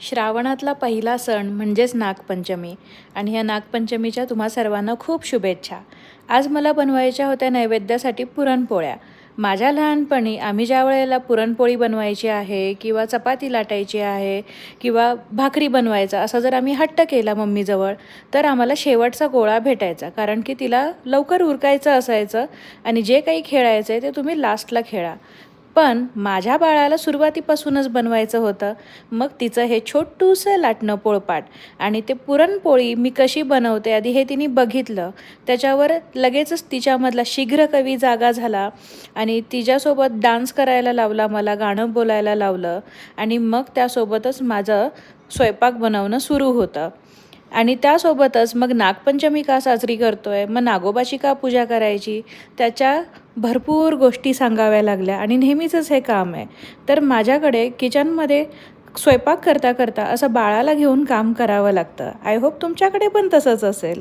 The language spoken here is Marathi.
श्रावणातला पहिला सण म्हणजेच नागपंचमी. आणि ह्या नागपंचमीच्या तुम्हा सर्वांना खूप शुभेच्छा. आज मला बनवायच्या होत्या नैवेद्यासाठी पुरणपोळ्या. माझ्या लहानपणी आम्ही ज्या वेळेला पुरणपोळी बनवायची आहे किंवा चपाती लाटायची आहे किंवा भाकरी बनवायचा असा जर आम्ही हट्ट केला मम्मीजवळ तर आम्हाला शेवटचा गोळा भेटायचा. कारण की तिला लवकर उरकायचं असायचं आणि जे काही खेळायचं आहे ते तुम्ही लास्टला खेळा. पण माझ्या बाळाला सुरुवातीपासूनच बनवायचं होतं. मग तिचं हे छोटूसं लाटणं पोळपाट आणि ते पुरणपोळी मी कशी बनवते आधी हे तिने बघितलं. त्याच्यावर लगेचच तिच्यामधला शीघ्र कवी जागा झाला आणि तिच्यासोबत डान्स करायला लावला मला गाणं बोलायला लावलं आणि मग त्यासोबतच माझं स्वयंपाक बनवणं सुरू होतं. आणि त्यासोबतच मग नागपंचमी का साजरी करतो आहे मग नागोबाची का पूजा करायची त्याच्या भरपूर गोष्टी सांगाव्या लागल्या. आणि नेहमीचंच हे काम आहे. तर माझ्याकडे किचनमध्ये स्वयंपाक करता करता असं बाळाला घेऊन काम करावं लागतं. आय होप तुमच्याकडे पण तसंच असेल.